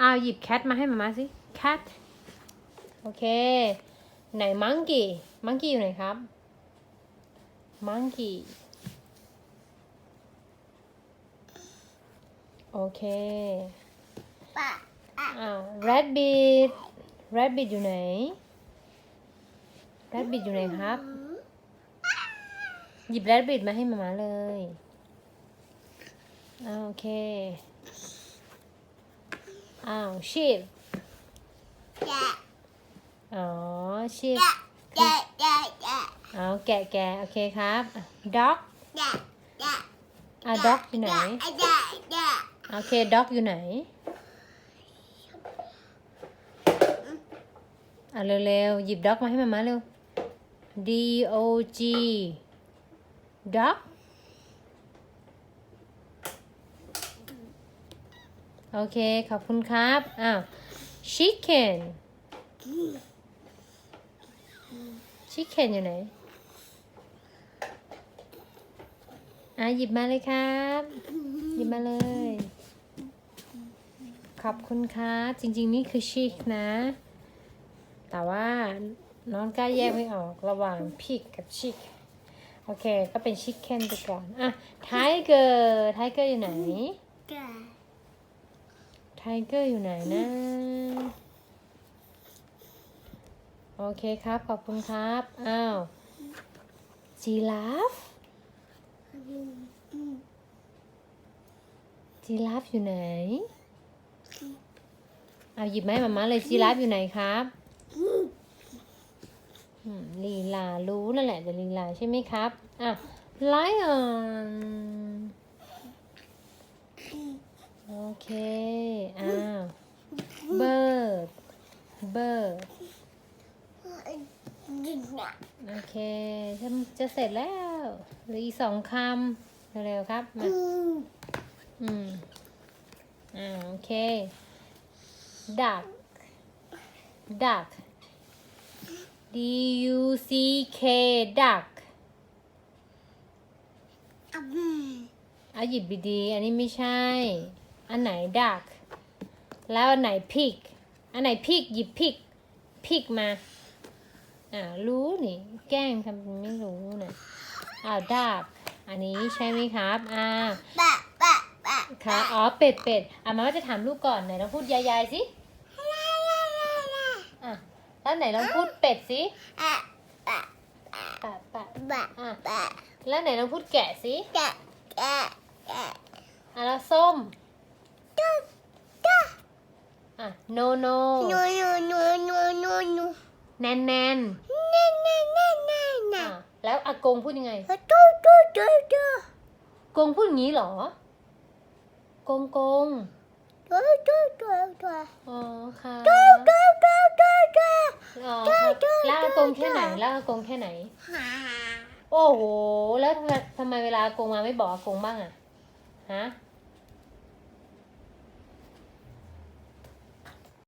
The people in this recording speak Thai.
อ้าวหยิบแคทมาให้มามาสิแคทโอเค ไหนมังกี้มังกี้อยู่ไหนครับมังกี้โอเคปะอ้าว rabbit rabbit อยู่ไหน rabbit อยู่ไหนครับ หยิบ rabbit มาให้มามาเลยอ้าวโอเค อ้าว sheep แกะอ๋อ sheep แกะแกะแกะอ๋อแกะแกะโอเคครับ dog แกะแกะอะ dog อยู่ไหนแกะแกะโอเค dog อยู่ไหนอะเร็วๆหยิบ dog มาให้มามาเร็ว D O G dog โอเค ขอบคุณครับ อ้าว chicken chicken อยู่ไหน อะ หยิบมาเลยครับ หยิบมาเลย ขอบคุณครับ จริง ๆ นี่คือชิคนะ แต่ว่าน้องกล้าแยกไม่ออกระหว่างพิกกับชิคโอเค ก็เป็นชิคเก้นไปก่อน อะ ไทเกอร์ ไทเกอร์อยู่ไหนแกะไท เกอร์อยู่ไหนนะ โอเคครับ ขอบคุณครับ อ้าวจีราฟจีราฟอยู่ไหน เอาหยิบไมาให้มาม่าเลยจีราฟอยู่ไหนครับลีลารู้นั่นแหละแต่ลีลาใช่ไหมครับ อะไลออน โอเคอ้าว bird bird ดินน่ะโอเคจะจะเสร็จแล้วเหลืออีกสองคำเร็วๆครับมาอืมอ่าโอเค duck duck D U C K duck อืมเอาหยิบดีๆอันนี้ไม่ใช่ อันไหน duck แล้วอันไหน pig อันไหน pig หยิบ pig pig มา อ่า รู้นี่ แกล้งทำเป็นไม่รู้นะอ้าว duck อันนี้ใช่ไหมครับ อ่าปะปะปะค่ะอ๋อ เป็ดเป็ดอะมาว่าจะถามลูกก่อนไหนลองพูดยายายๆสิอะแล้วไหนลองพูดเป็ดสิอะปะปะปะปะอะปะแล้วไหนลองพูดแกะสิแกะแกะแกะอะแล้วส้มตุ๊กตุ๊ก อะ no no นูนูนูนูนูนูแนนแนนแน่แน่แน่แน่อะแน่แล้วอากงพูดยังไงตู้ตู้ตู้ตู้กงพูดอย่างนี้เหรอ กงกงตู้ตู้ตู้ตู้อ๋อค่ะตู้ตู้ตู้ตู้อ๋อค่ะแล้วอากงแค่ไหนแล้วอากงแค่ไหน ฮ่าโอ้โห แล้วทำไมทำไมเวลาอากงมาไม่บอกอากงบ้างอะฮะ